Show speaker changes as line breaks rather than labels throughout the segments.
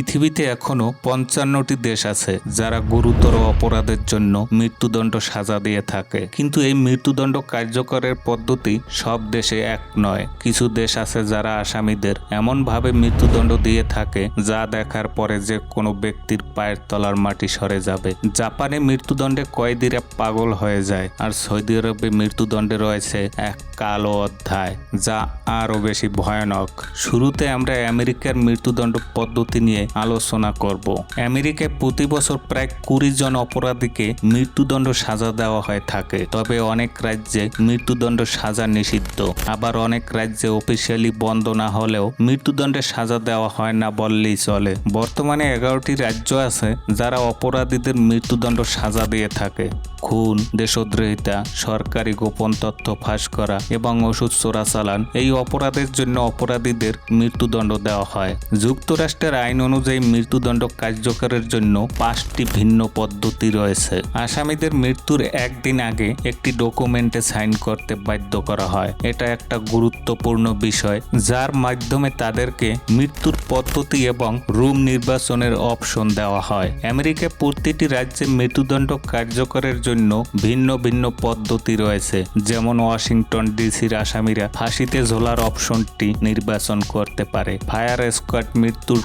পৃথিবীতে এখনও পঞ্চান্নটি দেশ আছে যারা গুরুতর অপরাধের জন্য মৃত্যুদণ্ড সাজা দিয়ে থাকে। কিন্তু এই মৃত্যুদণ্ড কার্যকরের পদ্ধতি সব দেশে এক নয়। কিছু দেশ আছে যারা আসামিদের এমনভাবে মৃত্যুদণ্ড দিয়ে থাকে যা দেখার পরে যে কোনো ব্যক্তির পায়ের তলার মাটি সরে যাবে। জাপানে মৃত্যুদণ্ডে কয়েদিরা পাগল হয়ে যায় আর সৌদি আরবে মৃত্যুদণ্ডে রয়েছে এক কালো অধ্যায় যা আরও বেশি ভয়ানক। শুরুতে আমরা আমেরিকার মৃত্যুদণ্ড পদ্ধতি নিয়ে আলোচনা করব। আমেরিকায় প্রতি বছর প্রায় কুড়ি জন অপরাধীকে মৃত্যুদণ্ড সাজা দেওয়া হয়ে থাকে। তবে অনেক রাজ্যে মৃত্যুদণ্ড সাজা নিষিদ্ধ। আবার অনেক রাজ্যে অফিসিয়ালি বন্ধ না হলেও মৃত্যুদণ্ডের সাজা দেওয়া হয় না বললেই চলে। বর্তমানে এগারোটি রাজ্য আছে যারা অপরাধীদের মৃত্যুদণ্ড সাজা দিয়ে থাকে। খুন, দেশদ্রোহিতা, সরকারি গোপন তথ্য ফাঁস করা এবং ওষুধ চোরাচালান এই অপরাধের জন্য অপরাধীদের মৃত্যুদণ্ড দেওয়া হয়। যুক্তরাষ্ট্রের আইন অনুযায়ী মৃত্যুদণ্ড কার্যকরের জন্য পাঁচটি ভিন্ন পদ্ধতি রয়েছে। আসামিদের মৃত্যুর একদিন আগে একটি ডকুমেন্টে সাইন করতে বাধ্য করা হয়। এটা একটা গুরুত্বপূর্ণ বিষয়, যার মাধ্যমে তাদেরকে মৃত্যুর পদ্ধতি এবং রুম নির্বাচনের অপশন দেওয়া হয়। আমেরিকায় প্রতিটি রাজ্যে মৃত্যুদণ্ড কার্যকরের জন্য ভিন্ন ভিন্ন পদ্ধতি রয়েছে। যেমন ওয়াশিংটন ডিসির আসামিরা ফাঁসিতে ঝোলার অপশনটি নির্বাচন করতে পারে। ফায়ার স্কোয়াড মৃত্যুর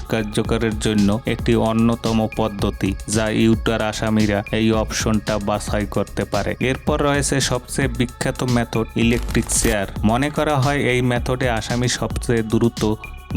কার্যকরের জন্য একটি অন্যতম পদ্ধতি, যা ইউটার আসামিরা এই অপশনটা বাছাই করতে পারে। এরপর রয়েছে সবচেয়ে বিখ্যাত মেথড, ইলেকট্রিক চেয়ার। মনে করা হয় এই মেথডে আসামি সবচেয়ে দ্রুত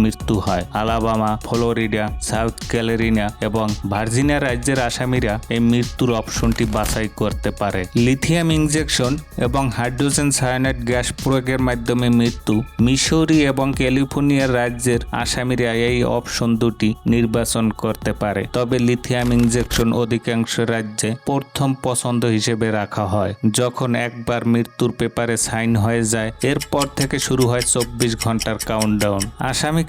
মৃত্যু হয়। আলাবামা, ফ্লোরিডা, সাউথ ক্যালেরিনা এবং ভার্জিনিয়া রাজ্যের আসামিরা এই মৃত্যুর অপশনটি বাছাই করতে পারে। লিথিয়াম ইঞ্জেকশন এবং হাইড্রোজেন সায়ানাইড গ্যাস প্রয়োগের মাধ্যমে মৃত্যু মিশরি এবং ক্যালিফোর্নিয়ার রাজ্যের আসামিরা এই অপশন দুটি নির্বাচন করতে পারে। তবে লিথিয়াম ইঞ্জেকশন অধিকাংশ রাজ্যে প্রথম পছন্দ হিসেবে রাখা হয়। যখন একবার মৃত্যুর পেপারে সাইন হয়ে যায়, এরপর থেকে শুরু হয় চব্বিশ ঘণ্টার কাউন্টডাউন।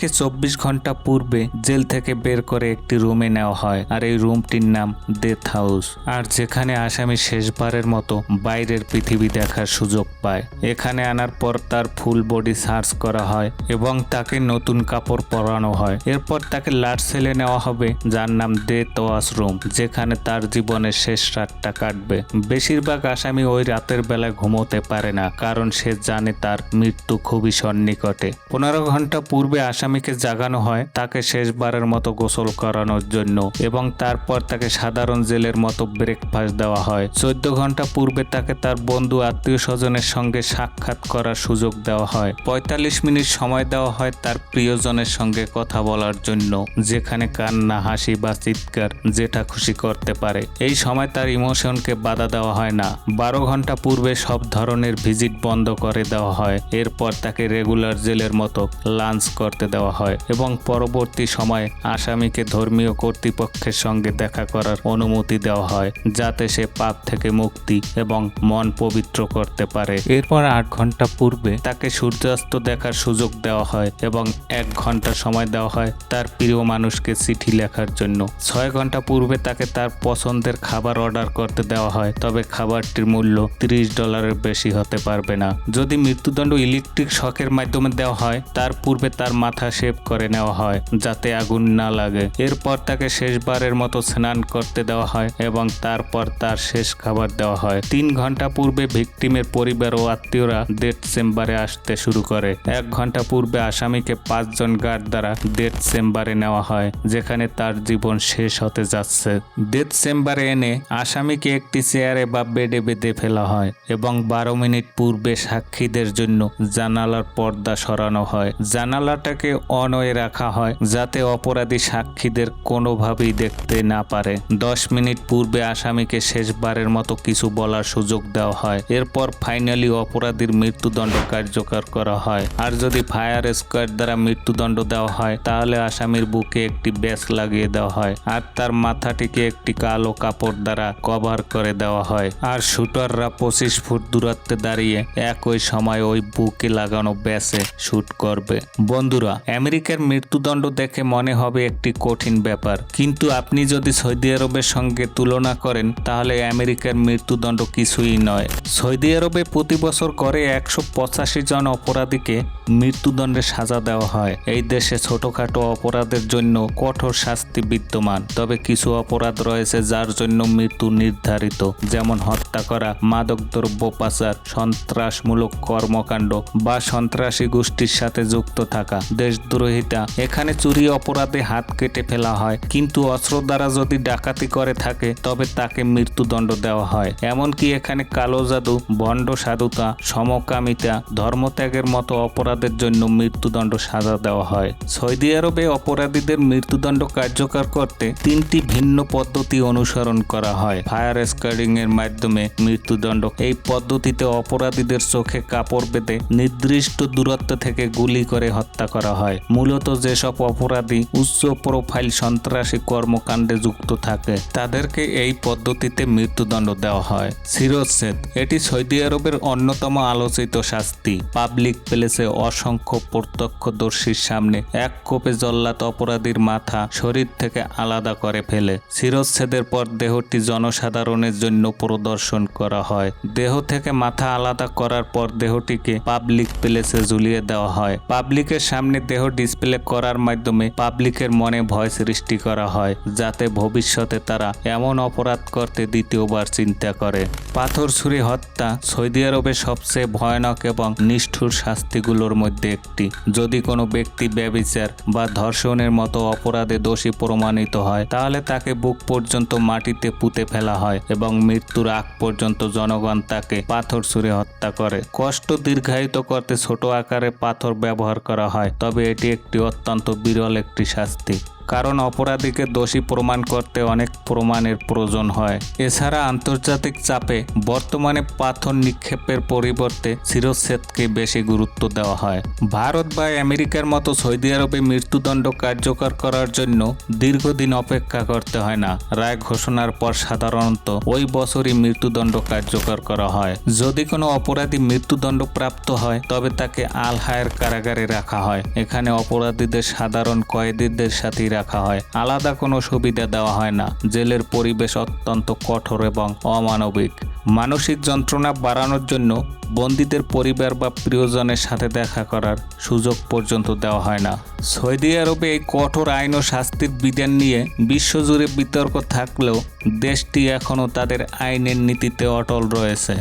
আসামিকে চব্বিশ ঘণ্টা পূর্বে জেল থেকে বের করে একটি রুমে নেওয়া হয়, আর এই রুমটির নাম ডেথ হাউস আর যেখানে আসামি শেষবারের মতো বাইরের পৃথিবী দেখার সুযোগ পায়। এখানে আনার পর তার ফুল বডি সার্চ করা হয় এবং তাকে নতুন কাপড় পরানো হয়। এরপর তাকে লাট সেলে নেওয়া হবে, যার নাম ডেথ ওয়াশরুম যেখানে তার জীবনের শেষ রাতটা কাটবে। বেশিরভাগ আসামি ওই রাতের বেলায় ঘুমোতে পারে না, কারণ সে জানে তার মৃত্যু খুবই সন্নিকটে। পনেরো ঘণ্টা পূর্বে আসামিকে জাগানো হয়, তাকে শেষবারের মতো গোসল করানোর জন্য এবং তারপর তাকে সাধারণ জেলের মতো ব্রেকফাস্ট দেওয়া হয়। চোদ্দ ঘণ্টা পূর্বে তাকে তার বন্ধু আত্মীয় স্বজনের সঙ্গে সাক্ষাৎ করার সুযোগ দেওয়া হয়। পঁয়তাল্লিশ মিনিট সময় দেওয়া হয় তার প্রিয়জনের সঙ্গে কথা বলার জন্য, যেখানে কান্না, হাসি বা চিৎকার যেটা খুশি করতে পারে। এই সময় তার ইমোশনকে বাধা দেওয়া হয় না। বারো ঘণ্টা পূর্বে সব ধরনের ভিজিট বন্ধ করে দেওয়া হয়। এরপর তাকে রেগুলার জেলের মতো লাঞ্চ করতে দেওয়া হয় এবং পরবর্তী সময়ে আসামিকে ধর্মীয় কর্তৃপক্ষের সঙ্গে দেখা করার অনুমতি দেওয়া হয় যাতে সে পাপ থেকে মুক্তি এবং মন পবিত্র করতে পারে। এরপর আট ঘণ্টা পূর্বে তাকে সূর্যাস্ত দেখার সুযোগ দেওয়া হয় এবং এক ঘণ্টা সময় দেওয়া হয় তার প্রিয় মানুষকে চিঠি লেখার জন্য। ছয় ঘণ্টা পূর্বে তাকে তার পছন্দের খাবার অর্ডার করতে দেওয়া হয় তবে খাবারটির মূল্য তিরিশ ডলারের বেশি হতে পারবে না। যদি মৃত্যুদণ্ড ইলেকট্রিক শকের মাধ্যমে দেওয়া হয় তার পূর্বে তার মাথা শেভ করে নেওয়া হয়, যাতে আগুন না লাগে। এরপর তাকে শেষবারের মতো স্নান করতে দেওয়া হয় এবং তারপর তার শেষ খাবার দেওয়া হয়। তিন ঘণ্টা পূর্বে ভিকটিমের পরিবার ও আত্মীয়রা ডেথ চেম্বারে আসতে শুরু করে। এক ঘণ্টা পূর্বে আসামিকে পাঁচজন গার্ড দ্বারা ডেথ চেম্বারে নেওয়া হয়, যেখানে তার জীবন শেষ হতে যাচ্ছে। ডেথ চেম্বারে এনে আসামিকে একটি চেয়ারে বা বেডে বেঁধে ফেলা হয় এবং বারো মিনিট পূর্বে সাক্ষীদের জন্য জানালার পর্দা সরানো হয়। জানালাটাকে অনয়ে রাখা হয়, যাতে অপরাধী সাক্ষীদের কোনোভাবেই দেখতে না পারে। দশ মিনিট পূর্বে আসামিকে শেষবারের মতো কিছু বলার সুযোগ দেওয়া হয়। এরপর ফাইনালি অপরাধীর মৃত্যুদণ্ড কার্যকর করা হয়। আর যদি ফায়ার স্কোয়াড দ্বারা মৃত্যুদণ্ড দেওয়া হয়, তাহলে আসামির বুকে একটি ব্যাস লাগিয়ে দেওয়া হয় আর তার মাথাটিকে একটি কালো কাপড় দ্বারা কভার করে দেওয়া হয়। আর শুটাররা পঁচিশ ফুট দূরত্বে দাঁড়িয়ে একই সময় ওই বুকে লাগানো ব্যাসে শুট করবে। বন্ধুরা আমেরিকার মৃত্যুদণ্ড দেখে মনে হবে একটি কঠিন ব্যাপার। কিন্তু আপনি যদি সৌদি আরবের সঙ্গে তুলনা করেন, তাহলে আমেরিকার মৃত্যুদণ্ড কিছুই নয়। সৌদি আরবে প্রতি বছর করে একশো পঁচাশি জন অপরাধীকে মৃত্যুদণ্ডে সাজা দেওয়া হয়। এই দেশে ছোটখাটো অপরাধের জন্য কঠোর শাস্তি বিদ্যমান। তবে কিছু অপরাধ রয়েছে যার জন্য মৃত্যু নির্ধারিত, যেমন হত্যা করা মাদকদ্রব্য পাচার, সন্ত্রাসমূলক কর্মকাণ্ড বা সন্ত্রাসী গোষ্ঠীর সাথে যুক্ত থাকা। দেশদ্রোহিতা এখানে চুরি অপরাধে হাত কেটে ফেলা হয়। কিন্তু অস্ত্র দ্বারা যদি ডাকাতি করে থাকে, তবে তাকে মৃত্যুদণ্ড দেওয়া হয়। এমনকি এখানে কালো জাদু, ভণ্ড সাধুতা, সমকামিতা, ধর্মত্যাগের মতো অপরাধের জন্য মৃত্যুদণ্ড সাজা দেওয়া হয়। সৌদি আরবে অপরাধীদের মৃত্যুদণ্ড কার্যকর করতে তিনটি ভিন্ন পদ্ধতি অনুসরণ করা হয়। ফায়ার স্কার্ডিং এর মাধ্যমে মৃত্যুদণ্ড। এই পদ্ধতিতে অপরাধীদের চোখে কাপড় বেঁধে নির্দিষ্ট দূরত্ব থেকে গুলি করে হত্যা করা হয়। মূলত যেসব অপরাধী উচ্চ প্রোফাইল সন্ত্রাসী কর্মকাণ্ডে যুক্ত থাকে, তাদেরকে এই পদ্ধতিতে মৃত্যুদণ্ড দেওয়া হয়। শিরোচ্ছেদ এটি সৌদি আরবের অন্যতম আলোচিত শাস্তি। পাবলিক প্লেসে অসংখ্য প্রত্যক্ষদর্শীর সামনে এক কোপে জল্লাত অপরাধীর মাথা শরীর থেকে আলাদা করে ফেলে। শিরোচ্ছেদের পর দেহটি জনসাধারণের জন্য প্রদর্শন করা হয়। দেহ থেকে মাথা আলাদা করার পর দেহটিকে পাবলিক প্লেসে ঝুলিয়ে দেওয়া হয়। পাবলিকের সামনে দেহ ডিসপ্লে করার মাধ্যমে পাবলিকের মনে ভয় সৃষ্টি করা হয়, যাতে ভবিষ্যতে তারা এমন অপরাধ করতে দ্বিতীয়বার চিন্তা করে। পাথর ছুরি হত্যা সৌদি আরবের সবচেয়ে ভয়ানক এবং নিষ্ঠুর শাস্তিগুলোর মধ্যে একটি। যদি কোনো ব্যক্তি ব্যবিচার বা ধর্ষণের মতো অপরাধে দোষী প্রমাণিত হয়, তাহলে তাকে বুক পর্যন্ত মাটিতে পুঁতে ফেলা হয় এবং মৃত্যুর আগ পর্যন্ত জনগণ তাকে পাথর ছুঁড়ে হত্যা করে। কষ্ট দীর্ঘায়িত করতে ছোট আকারে পাথর ব্যবহার করা হয় তবে এটি একটি অত্যন্ত বিরল একটি শাস্তি। কারণ অপরাধীকে দোষী প্রমাণ করতে অনেক প্রমাণের প্রয়োজন হয়। এছাড়া আন্তর্জাতিক চাপে বর্তমানে পাথর নিক্ষেপের পরিবর্তে শিরচ্ছেদকে বেশি গুরুত্ব দেওয়া হয়। ভারত বা আমেরিকার মতো সৌদি আরবে মৃত্যুদণ্ড কার্যকর করার জন্য দীর্ঘদিন অপেক্ষা করতে হয় না। রায় ঘোষণার পর সাধারণত ওই বছরই মৃত্যুদণ্ড কার্যকর করা হয়। যদি কোনো অপরাধী মৃত্যুদণ্ড প্রাপ্ত হয়, তবে তাকে আল হায়ার কারাগারে রাখা হয়। এখানে অপরাধীদের সাধারণ কয়েদিদের সাথেই রাখা হয়। আলাদা কোনো সুবিধা দেওয়া হয় না। জেলের পরিবেশ অত্যন্ত কঠোর এবং অমানবিক। মানসিক যন্ত্রণা বাড়ানোর জন্য বন্দীদের পরিবার বা প্রিয়জনের সাথে দেখা করার সুযোগ পর্যন্ত দেওয়া হয় না। সৌদি আরবে এই কঠোর আইন ও শাস্তির বিধান নিয়ে বিশ্বজুড়ে বিতর্ক থাকলেও দেশটি এখনও তাদের আইনের নীতিতে অটল রয়েছে।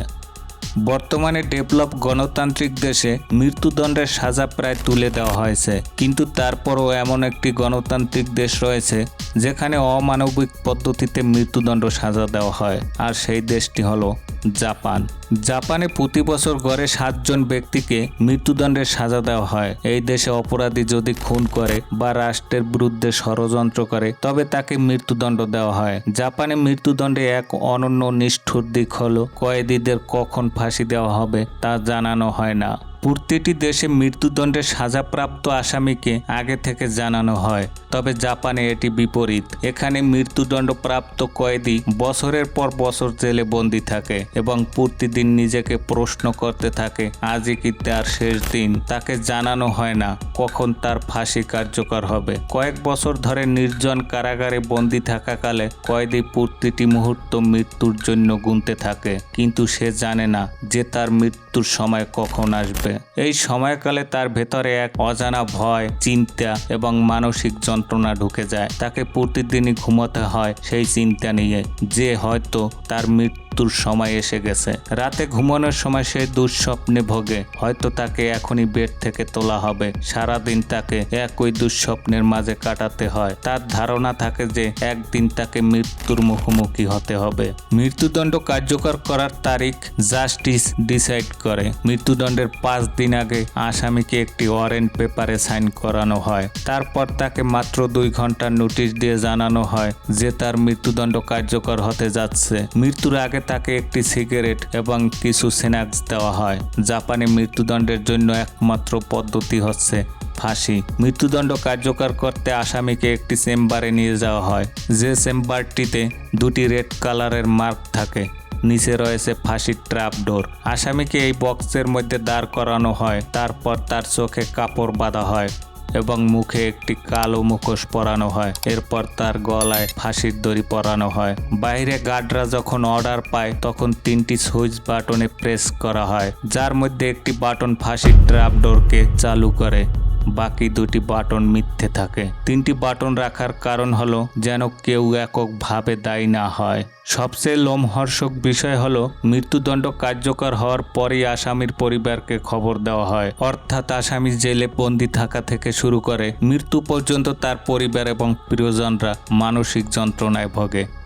বর্তমানে ডেভেলপ গণতান্ত্রিক দেশে মৃত্যুদণ্ডের সাজা প্রায় তুলে দেওয়া হয়েছে। কিন্তু তারপরও এমন একটি গণতান্ত্রিক দেশ রয়েছে, যেখানে অমানবিক পদ্ধতিতে মৃত্যুদণ্ড সাজা দেওয়া হয়। আর সেই দেশটি হলো জাপান। জাপানে প্রতি বছর গড়ে সাতজন ব্যক্তিকে মৃত্যুদণ্ডের সাজা দেওয়া হয়। এই দেশে অপরাধী যদি খুন করে বা রাষ্ট্রের বিরুদ্ধে ষড়যন্ত্র করে, তবে তাকে মৃত্যুদণ্ড দেওয়া হয়। জাপানে মৃত্যুদণ্ডে এক অনন্য নিষ্ঠুর দিক হল, কয়েদিদের কখন ফাঁসি দেওয়া হবে তা জানানো হয় না। প্রতিটি দেশে মৃত্যুদণ্ডের সাজাপ্রাপ্ত আসামিকে আগে থেকে জানানো হয়, তবে জাপানে এটি বিপরীত। এখানে মৃত্যুদণ্ড প্রাপ্ত কয়েদি বছরের পর বছর জেলে বন্দি থাকে এবং প্রতিদিন নিজেকে প্রশ্ন করতে থাকে, আজই কি তার শেষ দিন? তাকে জানানো হয় না, কখন তার ফাঁসি কার্যকর হবে। কয়েক বছর ধরে নির্জন কারাগারে বন্দি থাকাকালে কয়েদি প্রতিটি মুহূর্ত মৃত্যুর জন্য গুনতে থাকে, কিন্তু সে জানে না যে তার মৃত্যুর সময় কখন আসবে। এই সময়কালে তার ভেতরে এক অজানা ভয়, চিন্তা এবং মানসিক যন্ত্রণা ঢুকে যায়। তাকে প্রতিদিনই ঘুমাতে হয় সেই চিন্তা নিয়ে। যে হয়তো তার মৃত্যুর সময় এসে গেছে। রাতে ঘুমানোর সময় সে দুঃস্বপ্নে ভোগে। হয়তো তাকে এখনই বেড থেকে তোলা হবে। সারাদিন তাকে একই দুঃস্বপ্নের মাঝে কাটাতে হয়। তার ধারণা থাকে যে একদিন তাকে মৃত্যুর মুখোমুখি হতে হবে। মৃত্যুদণ্ড কার্যকর করার তারিখ জাস্টিস ডিসাইড করে। মৃত্যুদণ্ডের পাঁচ দিন আগে আসামিকে একটি ওয়ারেন্ট পেপারে সাইন করানো হয়। তারপর তাকে মাত্র দুই ঘণ্টার নোটিশ দিয়ে জানানো হয় যে তার মৃত্যুদণ্ড কার্যকর হতে যাচ্ছে। মৃত্যুর আগে তাকে একটি সিগারেট এবং কিছু স্ন্যাক্স দেওয়া হয়। জাপানে মৃত্যুদণ্ডের জন্য একমাত্র পদ্ধতি হচ্ছে ফাঁসি। মৃত্যুদণ্ড কার্যকর করতে আসামিকে একটি চেম্বারে নিয়ে যাওয়া হয়। যে চেম্বারটিতে দুটি রেড কালারের মার্ক থাকে, নিচে রয়েছে ফাঁসির ট্র্যাপ ডোর আসামিকে এই বক্সের মধ্যে দাঁড় করানো হয়, তারপর তার চোখে কাপড় বাঁধা হয়। এবং মুখে একটি কালো মুখোশ পরানো হয়। এরপর তার গলায় ফাঁসির দড়ি পরানো হয়। বাইরে গার্ডরা যখন অর্ডার পায়, তখন তিনটি সুইচ বাটনে প্রেস করা হয়, যার মধ্যে একটি বাটন ফাঁসির ট্র্যাপ ডোরকে চালু করে। বাকি দুটি বাটন মিথ্যে থাকে। তিনটি বাটন রাখার কারণ হলো যেন কেউ এককভাবে দায়ী না হয়। সবচেয়ে লোমহর্ষক বিষয় হল মৃত্যুদণ্ড কার্যকর হওয়ার পরেই আসামির পরিবারকে খবর দেওয়া হয়। অর্থাৎ আসামি জেলে বন্দি থাকা থেকে শুরু করে মৃত্যু পর্যন্ত তার পরিবার এবং প্রিয়জনরা মানসিক যন্ত্রণায় ভোগে।